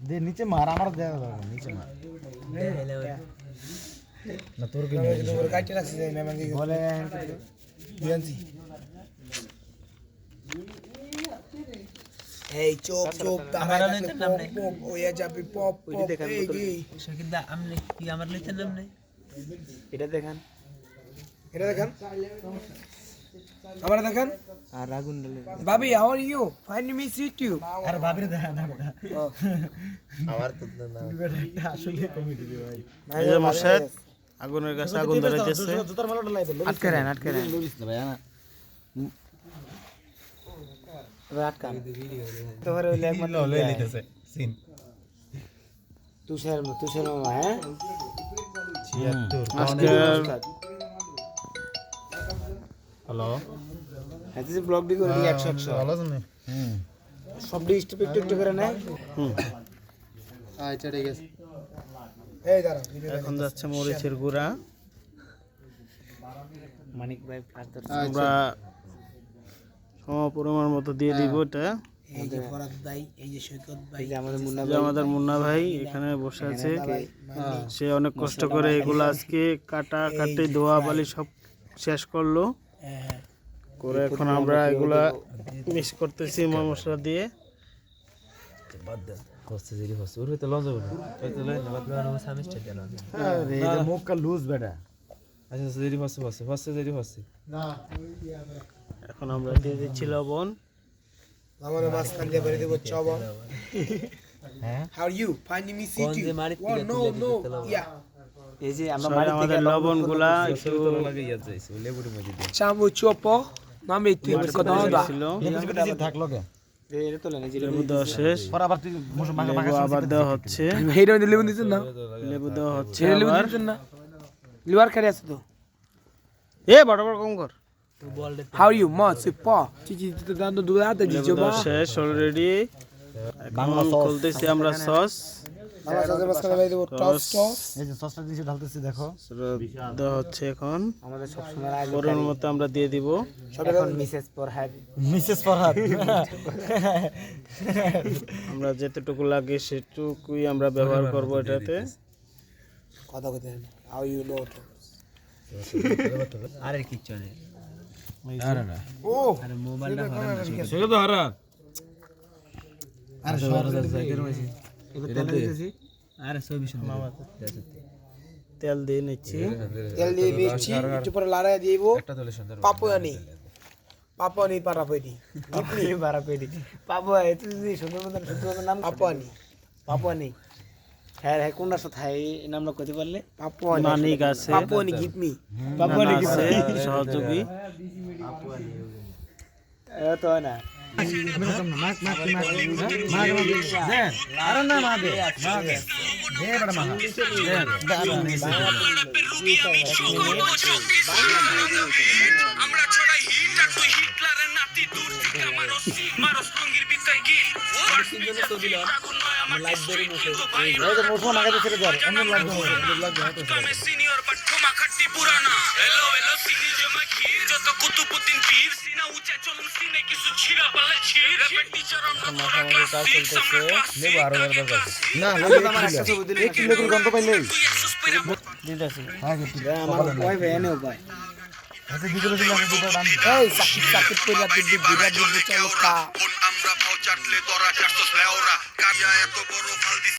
দে নিচে মার আমার দরকার নিচে মার। না তোর কি কাটতে রাখছি যাই না মানে বলে দিয়ানছি এই চোপ চোপ তাহারা পপ পপ ওয়া যাবে পপ পপ এই কি শাকিদা আমনে কি আমার লিতে নাম নেই? এটা দেখান। এটা দেখেন। আবার দেখেন? আর আগুন ডালে ভাবি how are you fine me sit you আরে বাবিরে দেখা না আমার তো না আসলে কমেডি ভাই। এই যে মোর্শেদ আগুনের কাছে আগুন ধরাইতেছে জুতার মালাটা লাই দিল আটকে রান আটকে রান। লরিস না ভাই না আটকা তোর ওই লেগ মারলে লই লিতেছে সিন। তুষার তুষার মামা হ্যাঁ? 76 আজকে হ্যালো হ্যাঁ ব্লগ ডি করে একশো একশো। ভালো হুম। সব ডি স্টেপ একটু একটু করে নেয়? আচ্ছা ঠিক আছে এই দাঁড়া এখন যাচ্ছে মরিচের গুঁড়া। মানিক ভাই আমরা সম পরিমাণ মতো দিয়ে দিব এটা। এই যে ফরাদ ভাই এই যে সৈকত ভাই এই যে আমাদের মুন্না যে আমাদের মুন্না ভাই এখানে বসে আছে। সে অনেক কষ্ট করে এগুলো আজকে কাটা কাটি ধোয়া বালি সব শেষ করল। হ্যাঁ হ্যাঁ করে এখন আমরা এগুলা মিক্স করতেছি মা মশলা দিয়ে। আচ্ছা হচ্ছে এখন আমরা দিয়ে দিচ্ছি লবণ। আমার মাঝখান দিয়ে বেরিয়ে দেবো চবা হ্যাঁ? How are you fine me sit you no no yeah এই যে আমরা লবণগুলা একটু লাগে ইয়া যাইছে লেবুর মধ্যে দিয়ে। চামু চোপো নামে তুই কথা ছিল। থাকল কে? লেবু না? লেবু দেওয়া হচ্ছে ছেলে লেবু আবার। না? লিভার খালি আছে তো। এ বড় বড় কম কর হাউ ইউ প। চিচি তো দান শেষ অলরেডি বাংলা আমরা সস আমার সাথে মাঝখানে বেরিয়ে দেবো টস টস এই যে সসটা দিয়েছি ঢালতেছি দেখো। দেওয়া হচ্ছে এখন। আমাদের সব সময় মতো আমরা দিয়ে দিব। এখন মিসেস পর হ্যাড মিসেস ফরহাদ। আমরা যেতটুকু লাগে সেটুকুই আমরা ব্যবহার করব এটাতে। কথা কইতে হাউ ইউ নো আর কিচ্ছু নেই। আরে না। ও আর মোবাইলটা সেটা তো হারা আরে শহর এবার তেল দিতেছি। আর তেল দিয়ে নিচ্ছি। তেল দিয়ে দিচ্ছি একটু পরে লড়াই দিব। পাপুয়ানি পাপুয়ানি পারা পেটি। আপনি বারা পেডি এত যদি সুন্দর মতন সুন্দর নাম পাপুয়ানি পাপা নেই হ্যাঁ হ্যাঁ কোনটা সাথে এই নামটা কইতে পারলে? পাপুয়ানি মানিক আছে। পাপুয়ানি গিভ মি। পাপুয়ানি আছে সহযোগী। এ তো হয় না। আমরা ছড়াই হিট আর তুই হিটলারের নাতি দূর থেকে মারস মারস টঙ্গির বিতাই গিল ওর আগুন নয় আমার লাইব্রেরি কিন্তু এই যে মোসো মাকে ছেড়ে দাও অন্য লাগবে লাগবে সিনিয়র বাট ক্ষমা খাটি পুরানা এলো এলো সিনি ক্ষীর কুতুবুদ্দিন পীর। সিনা উঁচা চলুন সিনে কিছু ছিড়া পালে ছিড়। টিচার অন্য তোরা ক্লাস সিক্স আমরা ক্লাস লেবু আরও বড় দরকার না লাগে এক কিলো করে গন্ধ পাইলে তুই একশো স্পিরে দিতেছি হ্যাঁ কি আমার ওই ভাই এনে ভাই হাতে দিকে দিলে আমি দুটো দাম এই সাকিব সাকিব করে দিবি বিরাট দিবি চলো কা আমরা ভাও চাটলে তোরা চারশো লেওরা। কাজা এত বড় ফাল